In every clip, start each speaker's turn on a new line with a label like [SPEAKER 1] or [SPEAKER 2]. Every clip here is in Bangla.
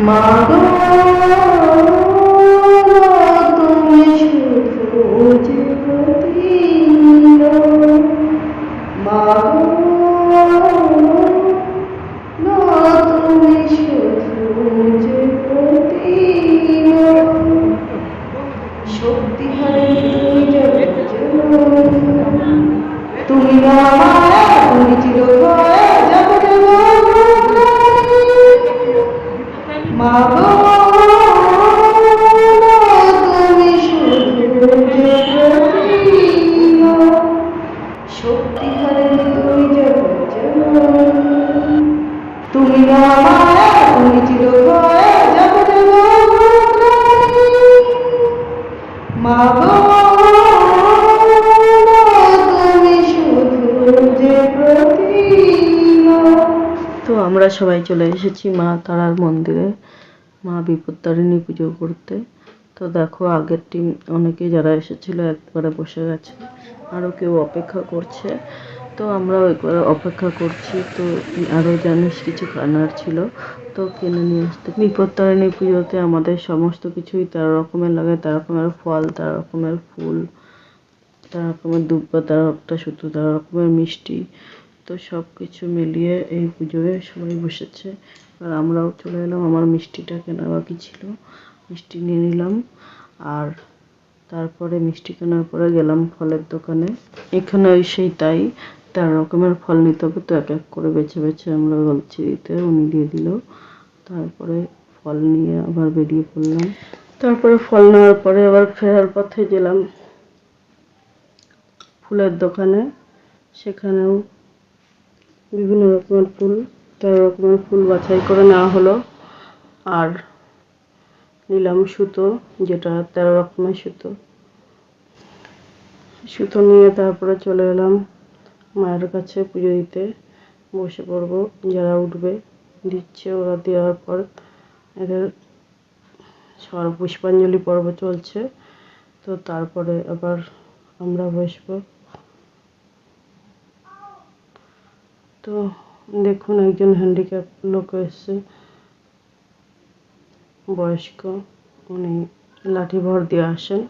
[SPEAKER 1] মা তুমি শুধু প্রতিদিন মা তুমি শুধু তো আমরা সবাই চলে এসেছি মা তারার মন্দিরে। মা বিপত্তারিণী পুজো করতে। তো দেখো, আগের টিম অনেকে যারা এসেছিল একবারে বসে গেছে। আরও কেউ অপেক্ষা করছে। তো আমরা অপেক্ষা করছি, তো আরও জানিস কিছু কেনার ছিল, তো কিনে নিয়ে আসতে। বিপত্তারিণী পুজোতে আমাদের সমস্ত কিছুই তেরো রকমের লাগে, তেরো রকমের ফল, তেরো রকমের ফুল, তেরো রকমের দুব্বা একটা সুতো, তেরো রকমের মিষ্টি, তো সব কিছু মিলিয়ে এই পুজোয় সবাই বসেছে। আর আমরাও চলে এলাম, আমার মিষ্টিটা কেনা বাকি ছিল, মিষ্টি নিয়ে নিলাম। আর তারপরে মিষ্টি কেনার পরে গেলাম ফলের দোকানে। এখানে সেই তাই তেরো রকমের ফল নিতে হবে তো, এক এক করে বেছে বেছে আমরা বলছি দিতে, উনি দিয়ে দিল। তারপরে ফল নিয়ে আবার বেরিয়ে পড়লাম। তারপরে ফল নেওয়ার পরে আবার ফেরার পথে গেলাম ফুলের দোকানে। সেখানেও বিভিন্ন রকমের ফুল, তেরো রকমের ফুল বাছাই করে নেওয়া হলো। আর নিলাম সুতো, যেটা তেরো রকমের সুতো। সুতো নিয়ে তারপরে চলে এলাম মায়ের কাছে পুজো দিতে বসে পড়ব। যারা উঠবে, দিচ্ছে ওরা দেওয়ার পর এদের সবার পুষ্পাঞ্জলি পর্ব চলছে। তো তারপরে আবার আমরা বসবো। তো দেখুন একজন হ্যান্ডিক্যাপ লোক এসছে। বয়স্ক, উনি লাঠি ভর দিয়ে আসেন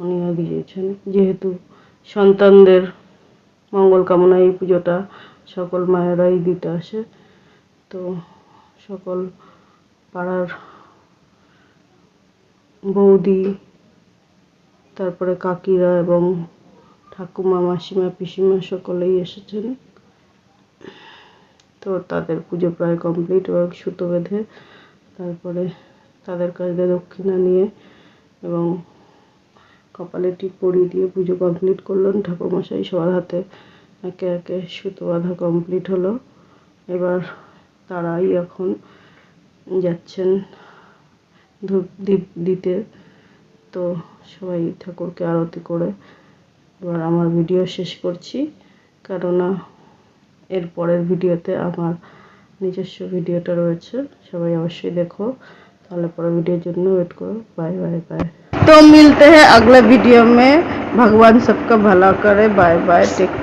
[SPEAKER 1] উনিও দিয়েছেন যেহেতু সন্তানদের মঙ্গল কামনা এই পুজোটা সকল মায়েরাই দিতে আসে। তো সকল পাড়ার বৌদি, তারপরে কাকিরা এবং ঠাকুমা, মাসিমা, পিসিমা সকলেই এসেছেন। তো তাদের পুজো প্রায় কমপ্লিট এবং সুতো বেঁধে তারপরে তাদের কাছ দক্ষিণা নিয়ে এবং কপালে টিপ পরিয়ে দিয়ে পুজো কমপ্লিট করলেন। ঠাকুরমশাই সবার হাতে একে একে সুতো বাঁধা কমপ্লিট হলো। এবার তারাই এখন যাচ্ছেন ধূপ দীপ দিতে। তো সবাই ঠাকুরকে আরতি করে এবার আমার ভিডিও শেষ করছি। কেননা এর পরের ভিডিওতে আমার নিজস্ব ভিডিওটা রয়েছে। সবাই অবশ্যই দেখো। তাহলে পরের ভিডিওর জন্য ওয়েট করো। বাই বাই বাই तो मिलते हैं अगले वीडियो में। भगवान सबका भला करे बाय बाय टेक